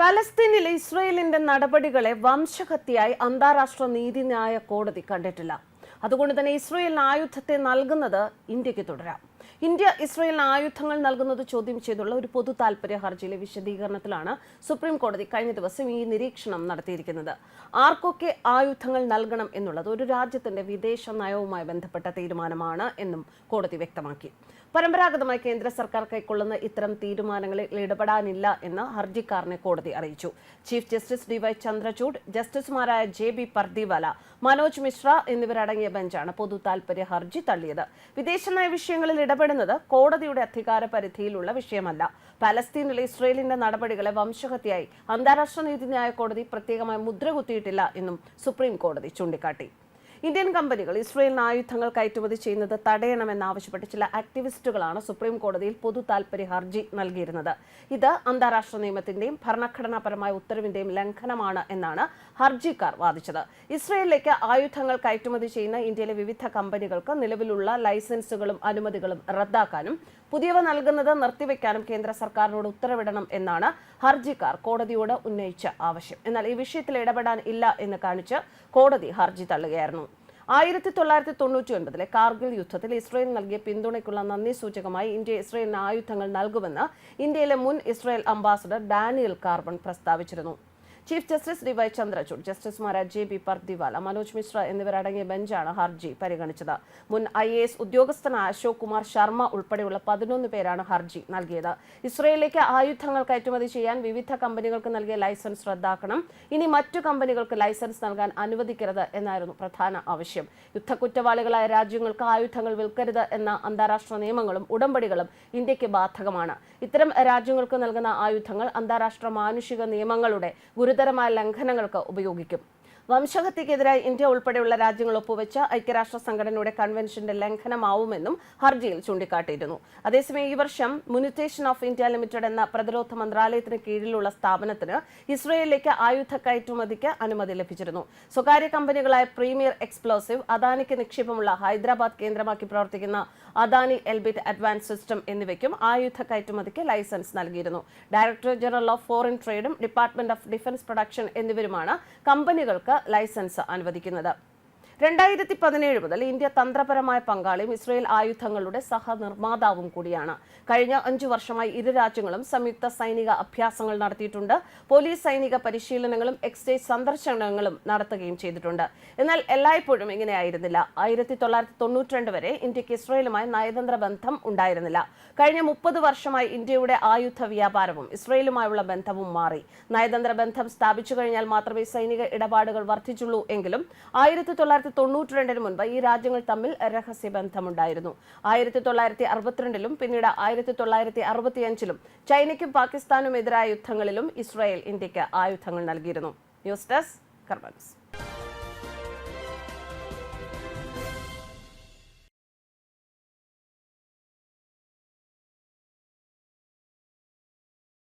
പലസ്തീനിലെ ഇസ്രയേലിന്റെ നടപടികളെ വംശഹത്യയായി അന്താരാഷ്ട്ര നീതിന്യായ കോടതി കണ്ടിട്ടില്ല. അതുകൊണ്ട് തന്നെ ഇസ്രയേലിന് ആയുധത്തെ നൽകുന്നത് ഇന്ത്യയ്ക്ക് തുടരാം. ഇന്ത്യ ഇസ്രയേലിന് ആയുധങ്ങൾ നൽകുന്നത് ചോദ്യം ചെയ്തുള്ള ഒരു പൊതു താൽപര്യ ഹർജിയിലെ വിശദീകരണത്തിലാണ് സുപ്രീം കോടതി കഴിഞ്ഞ ദിവസം ഈ നിരീക്ഷണം നടത്തിയിരിക്കുന്നത്. ആർക്കൊക്കെ ആയുധങ്ങൾ നൽകണം എന്നുള്ളത് ഒരു രാജ്യത്തിന്റെ വിദേശ നയവുമായി ബന്ധപ്പെട്ട തീരുമാനമാണ് എന്നും കോടതി വ്യക്തമാക്കി. പരമ്പരാഗതമായി കേന്ദ്ര സർക്കാർ കൈക്കൊള്ളുന്ന ഇത്തരം തീരുമാനങ്ങളിൽ ഇടപെടാനില്ല എന്ന് ഹർജിക്കാരനെ കോടതി അറിയിച്ചു. Chief justice D Y Chandrachud ജസ്റ്റിസുമാരായ ജെ ബി പർദിവാല മനോജ് മിശ്ര എന്നിവരടങ്ങിയ ബെഞ്ചാണ് പൊതു താൽപര്യ ഹർജി തള്ളിയത്. വിദേശനയ വിഷയങ്ങളിൽ ഇടപെടുന്നത് കോടതിയുടെ അധികാര പരിധിയിലുള്ള വിഷയമല്ല. പലസ്തീനിലെ ഇസ്രയേലിന്റെ നടപടികളെ വംശഹത്യയായി അന്താരാഷ്ട്ര നീതിന്യായ കോടതി പ്രത്യേകമായി മുദ്ര കുത്തിയിട്ടില്ല എന്നും സുപ്രീം കോടതി ചൂണ്ടിക്കാട്ടി. ഇന്ത്യൻ കമ്പനികൾ ഇസ്രയേലിന് ആയുധങ്ങൾ കയറ്റുമതി ചെയ്യുന്നത് തടയണമെന്നാവശ്യപ്പെട്ട് ചില ആക്ടിവിസ്റ്റുകളാണ് സുപ്രീം കോടതിയിൽ പൊതു താൽപര്യ ഹർജി നൽകിയിരുന്നത്. ഇത് അന്താരാഷ്ട്ര നിയമത്തിന്റെയും ഭരണഘടനാപരമായ ഉത്തരവിന്റെയും ലംഘനമാണ് എന്നാണ് ഹർജിക്കാർ വാദിച്ചത്. ഇസ്രയേലിലേക്ക് ആയുധങ്ങൾ കയറ്റുമതി ചെയ്യുന്ന ഇന്ത്യയിലെ വിവിധ കമ്പനികൾക്ക് നിലവിലുള്ള ലൈസൻസുകളും അനുമതികളും റദ്ദാക്കാനും പുതിയവ നൽകുന്നത് നിർത്തിവെക്കാനും കേന്ദ്ര സർക്കാരിനോട് ഉത്തരവിടണം എന്നാണ് ഹർജിക്കാർ കോടതിയോട് ഉന്നയിച്ച ആവശ്യം. എന്നാൽ ഈ വിഷയത്തിൽ ഇടപെടാൻ ഇല്ല എന്ന് കാണിച്ച് കോടതി ഹർജി തള്ളുകയായിരുന്നു. ആയിരത്തി തൊള്ളായിരത്തി തൊണ്ണൂറ്റി ഒൻപതിലെ കാർഗിൽ യുദ്ധത്തിൽ ഇസ്രയേൽ നൽകിയ പിന്തുണയ്ക്കുള്ള നന്ദി സൂചകമായി ഇന്ത്യ ഇസ്രയേലിന് ആയുധങ്ങൾ നൽകുമെന്ന് ഇന്ത്യയിലെ മുൻ Israel ambassador Daniel Carmon പ്രസ്താവിച്ചിരുന്നു. Chief justice D Y Chandrachud ജസ്റ്റിസുമാരായ ജെ ബി പർദിവാല മനോജ് മിശ്ര എന്നിവരടങ്ങിയ ബെഞ്ചാണ് ഹർജി പരിഗണിച്ചത്. മുൻ ഐ എ എസ് ഉദ്യോഗസ്ഥനായ അശോക് കുമാർ ശർമ്മ ഉൾപ്പെടെയുള്ള പതിനൊന്ന് പേരാണ് ഹർജി നൽകിയത്. ഇസ്രയേലിലേക്ക് ആയുധങ്ങൾ കയറ്റുമതി ചെയ്യാൻ വിവിധ കമ്പനികൾക്ക് നൽകിയ ലൈസൻസ് റദ്ദാക്കണം. ഇനി മറ്റു കമ്പനികൾക്ക് ലൈസൻസ് നൽകാൻ അനുവദിക്കരുത് എന്നായിരുന്നു പ്രധാന ആവശ്യം. യുദ്ധക്കുറ്റവാളികളായ രാജ്യങ്ങൾക്ക് ആയുധങ്ങൾ വിൽക്കരുത് എന്ന അന്താരാഷ്ട്ര നിയമങ്ങളും ഉടമ്പടികളും ഇന്ത്യയ്ക്ക് ബാധകമാണ്. ഇത്തരം രാജ്യങ്ങൾക്ക് നൽകുന്ന ആയുധങ്ങൾ അന്താരാഷ്ട്ര മാനുഷിക നിയമങ്ങളുടെ ഗുരുതരമായ ലംഘനങ്ങൾക്ക് ഉപയോഗിക്കും വംശഹത്യക്കെതിരായി ഇന്ത്യ ഉൾപ്പെടെയുള്ള രാജ്യങ്ങൾ ഒപ്പുവെച്ച ഐക്യരാഷ്ട്ര സംഘടനയുടെ കൺവെൻഷന്റെ ലംഘനമാവുമെന്നും ഹർജിയിൽ ചൂണ്ടിക്കാട്ടിയിരുന്നു. അതേസമയം ഈ വർഷം മുനിറ്റേഷൻ ഓഫ് ഇന്ത്യ ലിമിറ്റഡ് എന്ന പ്രതിരോധ മന്ത്രാലയത്തിന് കീഴിലുള്ള സ്ഥാപനത്തിന് ഇസ്രയേലിലേക്ക് ആയുധ കയറ്റുമതിക്ക് അനുമതി ലഭിച്ചിരുന്നു. സ്വകാര്യ കമ്പനികളായ പ്രീമിയർ എക്സ്പ്ലോസീവ് അദാനിക്ക് നിക്ഷേപമുള്ള ഹൈദരാബാദ് കേന്ദ്രമാക്കി പ്രവർത്തിക്കുന്ന അദാനി എൽബിറ്റ് അഡ്വാൻസ് സിസ്റ്റം എന്നിവയ്ക്കും ആയുധ കയറ്റുമതിക്ക് ലൈസൻസ് നൽകിയിരുന്നു. ഡയറക്ടർ ജനറൽ ഓഫ് ഫോറിൻ ട്രേഡും ഡിപ്പാർട്ട്മെന്റ് ഓഫ് ഡിഫൻസ് പ്രൊഡക്ഷൻ എന്നിവരുമാണ് കമ്പനികൾക്ക് ലൈസൻസ് അനുവദിക്കുന്നത്. രണ്ടായിരത്തി പതിനേഴ് മുതൽ ഇന്ത്യ തന്ത്രപരമായ പങ്കാളിയും ഇസ്രയേൽ ആയുധങ്ങളുടെ സഹനിർമ്മാതാവും കൂടിയാണ്. കഴിഞ്ഞ അഞ്ചു വർഷമായി ഇരു രാജ്യങ്ങളും സംയുക്ത സൈനിക അഭ്യാസങ്ങൾ നടത്തിയിട്ടുണ്ട്. പോലീസ് സൈനിക പരിശീലനങ്ങളും എക്സ്റ്റേജ് സന്ദർശനങ്ങളും നടത്തുകയും ചെയ്തിട്ടുണ്ട്. എന്നാൽ എല്ലായ്പ്പോഴും ഇങ്ങനെയായിരുന്നില്ല. ആയിരത്തി തൊള്ളായിരത്തി തൊണ്ണൂറ്റിരണ്ട് വരെ ഇന്ത്യയ്ക്ക് ഇസ്രയേലുമായി നയതന്ത്ര ബന്ധം ഉണ്ടായിരുന്നില്ല. കഴിഞ്ഞ മുപ്പത് വർഷമായി ഇന്ത്യയുടെ ആയുധ വ്യാപാരവും ഇസ്രയേലുമായുള്ള ബന്ധവും മാറി. നയതന്ത്ര ബന്ധം സ്ഥാപിച്ചു കഴിഞ്ഞാൽ മാത്രമേ സൈനിക ഇടപാടുകൾ വർദ്ധിച്ചുള്ളൂ എങ്കിലും ആയിരത്തി തൊള്ളായിരത്തി തൊണ്ണൂറ്റിരണ്ടിന് മുൻപ് ഈ രാജ്യങ്ങൾ തമ്മിൽ രഹസ്യ ബന്ധമുണ്ടായിരുന്നു ആയിരത്തി തൊള്ളായിരത്തി അറുപത്തിരണ്ടിലും പിന്നീട് ആയിരത്തി തൊള്ളായിരത്തി അറുപത്തിയഞ്ചിലും ചൈനയ്ക്കും പാകിസ്ഥാനും എതിരായ യുദ്ധങ്ങളിലും ഇസ്രായേൽ ഇന്ത്യയ്ക്ക് ആയുധങ്ങൾ നൽകിയിരുന്നു. News desk കർമ്മൻസ്